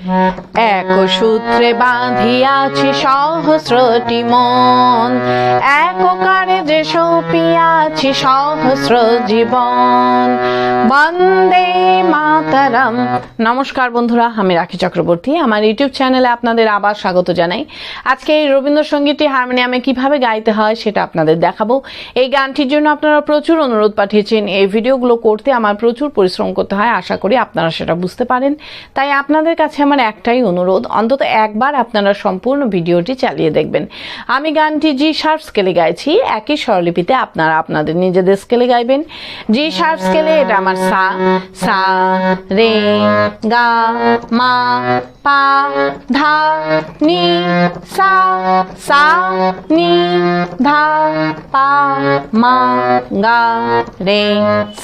এক সূত্রে বাঁধিয়াছি সহস্রটি মন, এককারে যে সপিয়াছি সহস্র জীবন। বন্দে মাতারাম। নমস্কার বন্ধুরা, আমি রাখি চক্রবর্তী। আমার ইউটিউব চ্যানেলে আপনাদের আবার স্বাগত জানাই। আজকে এই রবীন্দ্রসঙ্গীতটি হারমোনিয়ামে কীভাবে গাইতে হয় সেটা আপনাদের দেখাবো। এই গানটির জন্য আপনারা প্রচুর অনুরোধ পাঠিয়েছেন। এই ভিডিওগুলো করতে আমার প্রচুর পরিশ্রম করতে হয়। আশা করি আপনারা সেটা বুঝতে পারেন। তাই আপনাদের কাছে আমার একটাই অনুরোধ, অন্তত একবার আপনারা সম্পূর্ণ ভিডিওটি চালিয়ে দেখবেন। আমি গানটি জি শার্প স্কেলে গাইছি, একই স্বরলিপিতে আপনারা আপনাদের নিজেদের স্কেলে গাইবেন। জি শার্প স্কেলে এটা আমার সা সা, রে, গা, মা, পা, ধা, নি, সা সা, নি, ধা, পা, মা, গা, রে,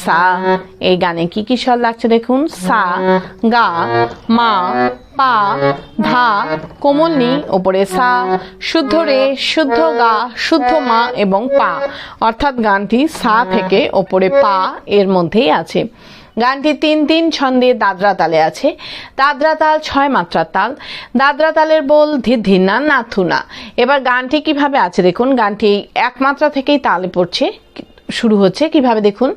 সা। এই গানে কি কি স্বর লাগছে দেখুন? সা, গা, মা পা, ধা কোমল নি ওপরে সা, শুদ্ধ রে, শুদ্ধ গা, শুদ্ধ মা এবং পা। অর্থাৎ গানটি সা থেকে ওপরে পা এর মধ্যেই আছে। গানটি তিন তিন ছন্দে দাদরা তালে আছে। দাদরা তাল ছয় মাত্রার তাল। দাদরা তালের বল ধীর ধীর না নাথু না এবার গানটি কীভাবে আছে দেখুন। গানটি এক মাত্রা থেকেই তালে পড়ছে। শুরু হচ্ছে। কীভাবে দেখুন?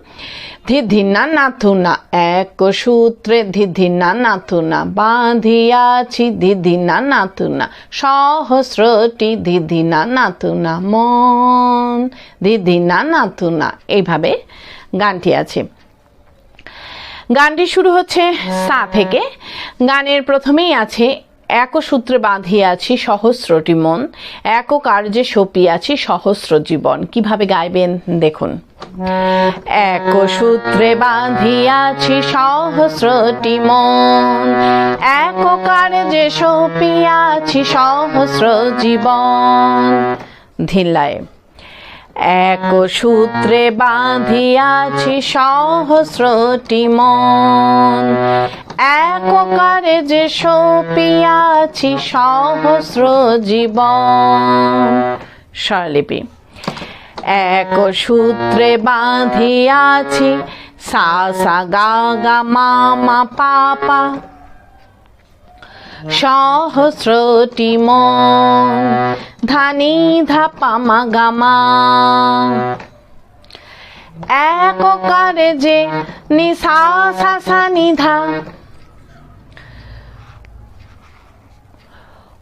ধীর ধীর না নাথু না এক সূত্রে ধীর ধীর না নাথু না বাঁধিয়াছি ধীর ধীর না নাথু না সহস্রটি ধীর ধীর না নাথু না মন ধীর ধীর না নাথু না এইভাবে গানটি আছে। গানটি শুরু হচ্ছে সা থেকে। গানের প্রথমেই আছে এক সূত্রে বাঁধিয়াছি সহস্রটি মন এক কার্যে সপিয়াছি সহস্র জীবন। কীভাবে গাইবেন? দেখুন। এক সূত্রে বাঁধিয়াছি সহস্রটি মন এক কার্যে সপিয়াছি সহস্র জীবন। ধিল্লায় এক সূত্রে বাঁধিয়াছি সহস্রটি মন এককারে যে সপিয়াছি সহস্র জীবন। স্বরলিপি। এক সূত্রে বাঁধিয়াছি, সা সা গা গা মা মা পা পা। সহস্রটি ধানি ধাপা মা গামা এককারে যে নিশা সা সা নিধা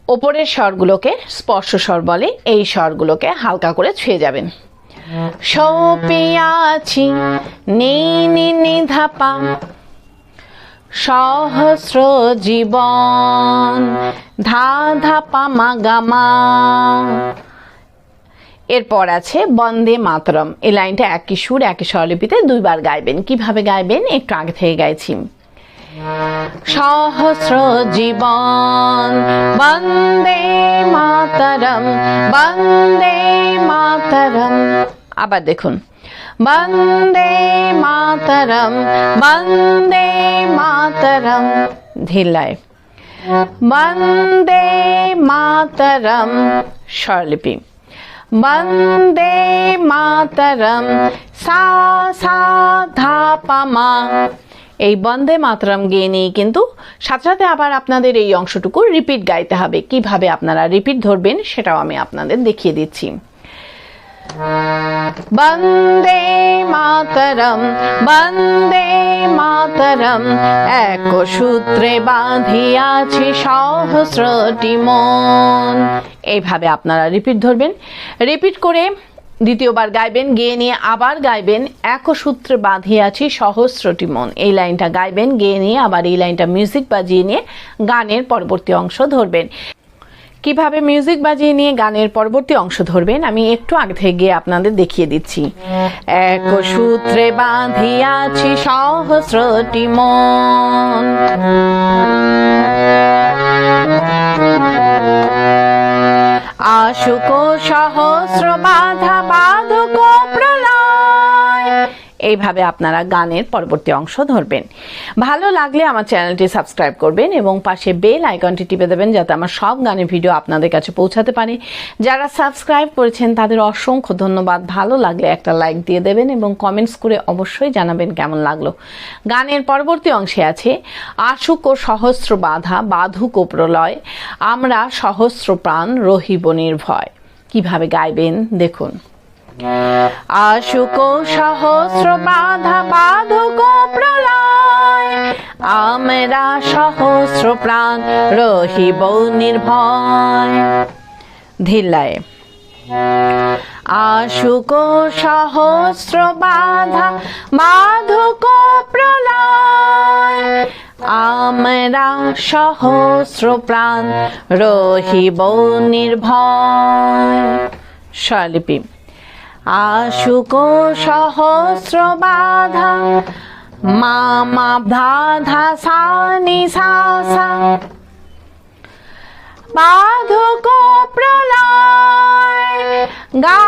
ওপরের স্বরগুলোকে স্পর্শ স্বর বলে, এই স্বরগুলোকে হালকা করে ছুঁয়ে যাবেন। সপিয়াছি, নি নি নি, ধাপা। সহস্র জীবন, ধা ধা পামা গামা এরপর আছে বন্দে মাতরম। এই লাইনটা একই সুর, একই স্বরলিপিতে দুইবার গাইবেন। কীভাবে গাইবেন? একটু আগে থেকে গাইছি। সহস্র জীবন। বন্দে মাতরম বন্দে মাতরম। আবার দেখুন। বন্দে মাতরম বন্দে মাতরম। ধিল্লায় বন্দে মাতরম, স্বরলিপি। বন্দে মাতরম, সা সা ধা পামা এই বন্দে মাতরম গেয়ে নিয়ে কিন্তু সাথে সাথে আবার আপনাদের এই অংশটুকু রিপিট গাইতে হবে। কীভাবে আপনারা রিপিট ধরবেন সেটাও আমি আপনাদের দেখিয়ে দিচ্ছি। বন্দে মাতরম বন্দে মাতরম, এক সূত্রে বাঁধিয়াছি সহস্রটি মন। এইভাবে আপনারা রিপিট ধরবেন। রিপিট করে দ্বিতীয়বার গাইবেন, গেয়ে নিয়ে আবার গাইবেন এক সূত্রে বাঁধিয়াছি সহস্রটি মন। এই লাইনটা গাইবেন, গেয়ে নিয়ে আবার এই লাইনটা মিউজিক বাজিয়ে নিয়ে গানের পরবর্তী অংশ ধরবেন। কীভাবে মিউজিক বাজিয়ে নিয়ে গানের পরবর্তী অংশ ধরবেন, আমি একটু আগে থেকে গিয়ে আপনাদের দেখিয়ে দিচ্ছি। এক সূত্রে বাঁধিয়াছি সহস্রটি মন। আশুক সহস্র বাধা বাধক এইভাবে আপনারা গানের পরবর্তী অংশ ধরবেন। ভালো লাগলে আমার চ্যানেলটি সাবস্ক্রাইব করবেন এবং পাশে বেল আইকনটি টিপে দেবেন যাতে আমার সব গানের ভিডিও আপনাদের কাছে পৌঁছাতে পারে। যারা সাবস্ক্রাইব করেছেন, তাদের অসংখ্য ধন্যবাদ। ভালো লাগলে একটা লাইক দিয়ে দেবেন এবং কমেন্টস করে অবশ্যই জানাবেন কেমন লাগল। গানের পরবর্তী অংশে আছে, আশুক ও সহস্র বাধা, বাধুক ও প্রলয়, আমরা সহস্র প্রাণ, রহিব নির্ভয়। কীভাবে গাইবেন? দেখুন। আশুক সহস্র বাধা বাধুক প্রলয়। আমরা সহস্র প্রাণ রহিব নির্ভয়। ধিল্লায়, আশুক সহস্র বাধা বাধুক প্রলয়। আমরা সহস্র প্রাণ রহিব নির্ভয়। স্বলিপি আশুক সহস্র বাধা, মামা ধাধা সানি সা বাধক প্রলয়, গা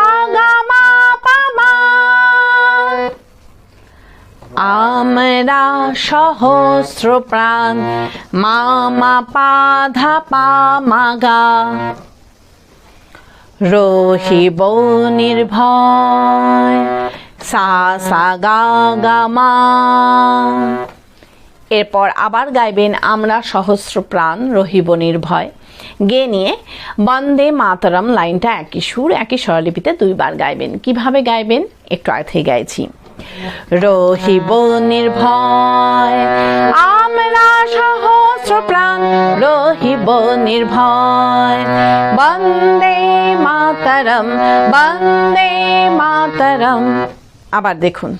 মা পা মা। আমরা সহস্র প্রাণ, মামা পাধা পা মাগা রহিব নির্ভয়, সা সা গা গা মা। এরপর আবার গাইবেন, আমরা সহস্র প্রাণ রহিব নির্ভয়। গে নিয়ে বন্দে মাতরম লাইনটা একই সুর, একই স্বরলিপিতে দুইবার গাইবেন। কীভাবে গাইবেন? একটু আগে গাইছি। রহিব নির্ভয়, আমরা সহস্র প্রাণ রহিব নির্ভয়। বন্দে মাতরম, বন্দে মাতরম। আবার দেখুন।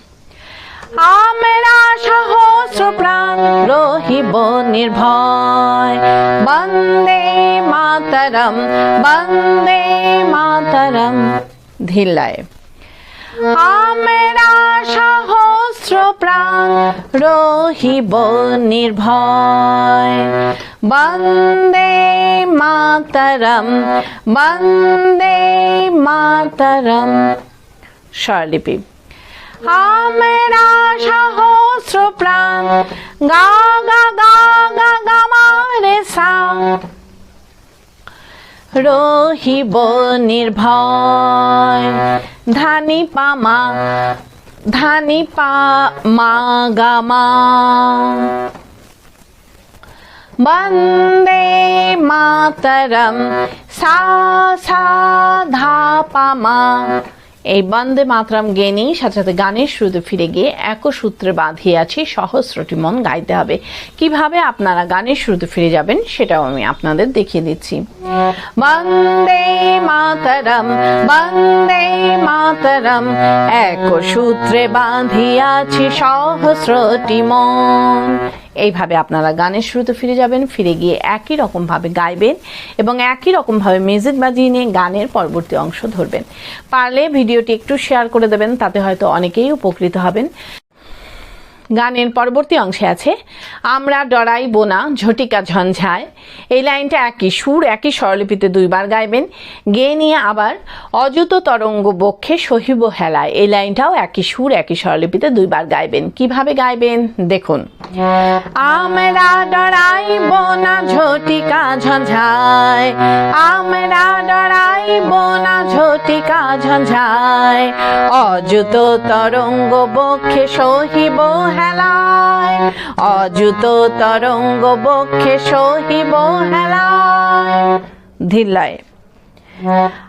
আমরা সহস্র প্রাণ রহিব নির্ভয়। বন্দে মাতরম বন্দে মাতরম। ধিল্লায় আমরা সহস্র প্রাণ রহিব নির্ভয়। বন্দে মাতরম বন্দে মাতরম। স্বরলিপি। আমরা সহস্র প্রাণ, গা গা গা গা গা মারে সা রহিব নির্ভয়, ধানি পামা ধানি পা মা গা বন্দে মাতরম, সা সা, ধা পামা এই বন্দে মাতরম গেনি সাথে সাথে গানের শুরুতে ফিরে গিয়ে এক সূত্রে বাঁধিয়ে আছি সহস্রটি মন গাইতে হবে। কীভাবে আপনারা গানের শুরুতে ফিরে যাবেন সেটাও আমি আপনাদের দেখিয়ে দিচ্ছি। বন্দে মাতরম বন্দে মাতরম এক সূত্রে বাঁধিয়াছি সহস্রটি মন। এইভাবে আপনারা গানের শুরুতে ফিরে যাবেন, ফিরে গিয়ে একই রকমভাবে গাইবেন এবং একই রকমভাবে মিউজিক বাজিয়ে নিয়ে গানের পরবর্তী অংশ ধরবেন। পারলে ভিডিওটি একটু শেয়ার করে দেবেন, তাতে হয়তো অনেকেই উপকৃত হবেন। গানের পরবর্তী অংশে আছে, আমরা ডরাই বোনা, ঝটিকা ঝঞ্ঝায়। এই লাইনটা একই সুর, একই স্বরলিপিতে দুইবার গাইবেন। গেয়ে নিয়ে আবার, অযুত তরঙ্গ বক্ষে সহিব হেলায়। এই লাইনটাও একই সুর, একই স্বরলিপিতে দুইবার গাইবেন। কীভাবে গাইবেন? দেখুন। আমরা ডরাই বোনা, ঝটিকা ঝঞ্ঝায়। আমরা ডরাই বোনা, ঝটিকা ঝঞ্ঝায়। অযুত তরঙ্গ বক্ষে সহিব অযুত তরঙ্গ বক্ষে সহিব হেলায়। ধিল্লায়।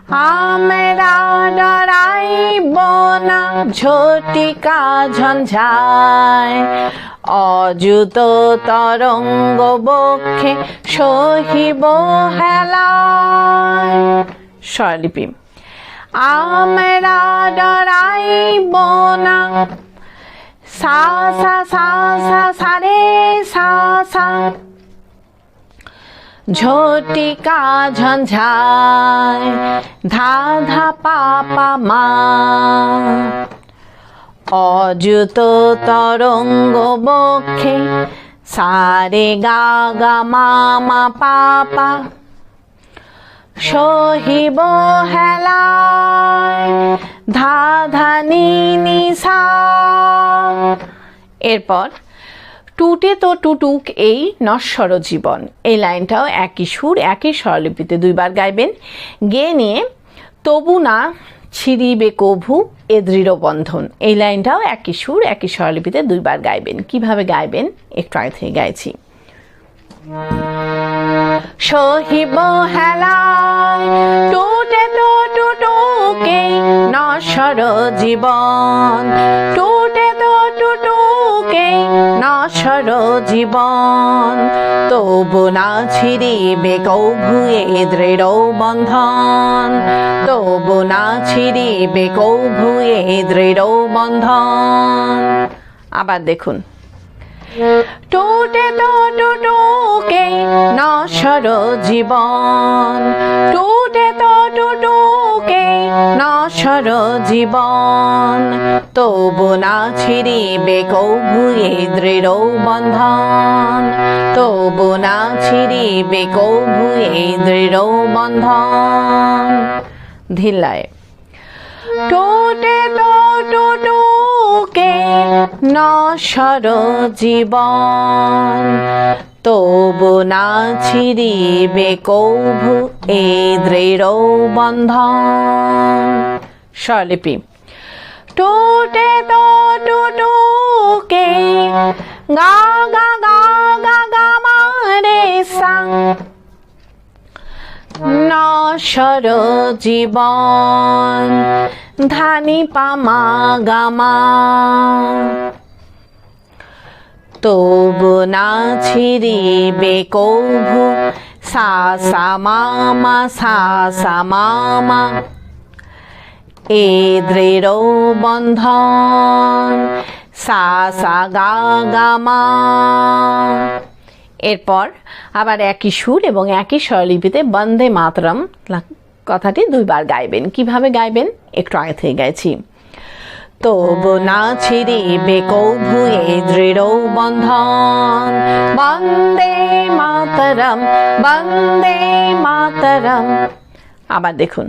আমরা ডরাইব না, ঝটিকা ঝঞ্ঝায়। অযুত তরঙ্গ বক্ষে সহিব হেলায়। স্বরলিপি। আমরা ডরাইব না সা সা সা সা সা রে সা সা ঝটিকা ঝঞ্ঝায়, ধা ধা, পা পা, মা। অযুত তরঙ্গ বক্ষে সারে গা গা, মা মা, পা পা। সহিব হেলায় ধা ধা নি এরপর, টুটে তো টুটুক এই নশ্বর জীবন। এই লাইনটাও একই সুর, একই স্বরলিপিতে দুইবার গাইবেন। গেয়ে নিয়ে, তবু না ছিড়িবে কভু এ দৃঢ় বন্ধন। এই লাইনটাও একই সুর, একই স্বরলিপিতে দুইবার গাইবেন। কীভাবে গাইবেন? একটু আগে থেকে গাইছি। সহিব হেলায়, টুটে তো টুটুকে জীবন। টুটে তো টুটুকে নশ্বর জীবন। তবু না ছিড়িবে কৌভুয়ে দৃঢ় বন্ধন। তবু না ছিড়িবে কৌভুয়ে দৃঢ় বন্ধন। আবার দেখুন। টুটে তো টুটুকে নশ্বর জীবন। টুটে তো টুটুকে নশ্বর জীবন। তবু না ছিড়িবে কৌভুয়ে দৃঢ় বন্ধন। তবু না ছিড়িবে কৌভুয়ে দৃঢ় বন্ধন। ধিল্লায়। টুটে তো টুটুকে নশ্বর জীবন। তবু না ছিড়িবে কৌভু এ দৃঢ় বন্ধন। স্বরলিপি। টুটে তো টুটুকে গা গা গা গা গা মারে সা। নশ্বর জীবন ধানি পামা গামা। তবু না ছিড়িবে কৌভু। সা মামা মামা এ দৃঢ় বন্ধন। সা সা গা গামা এরপর আবার একই সুর এবং একই স্বরলিপিতে বন্দে মাতরম কথাটি দুইবার গাইবেন। কীভাবে গাইবেন? একটু আগে থেকে গাইছি। তবু না ছিড়িবে কৌভুয়ে দৃঢ় বন্ধন। বন্দে মাতরম বন্দে মাতরম। আবার দেখুন।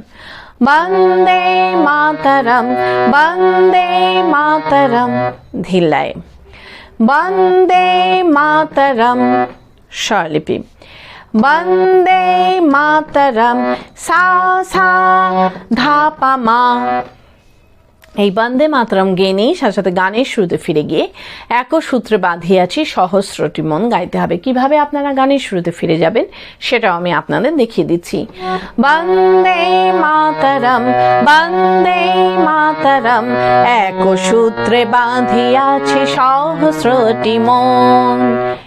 বন্দে মাতরম বন্দে মাতরম ধিল্লায় বন্দে মাতরম স্বরলিপি বন্দে মাতরম সা সা ধাপা মা এই বন্দে মাতরম গেনেই সাথে সাথে গানের শুরুতে ফিরে গিয়ে এক সূত্রে বাঁধিয়াছি সহস্রটি মন গাইতে হবে। কীভাবে আপনারা গানের শুরুতে ফিরে যাবেন সেটাও আমি আপনাদের দেখিয়ে দিচ্ছি। বন্দে মাতরম বন্দে মাতরম এক সূত্রে বাঁধিয়াছি সহস্রটি মন।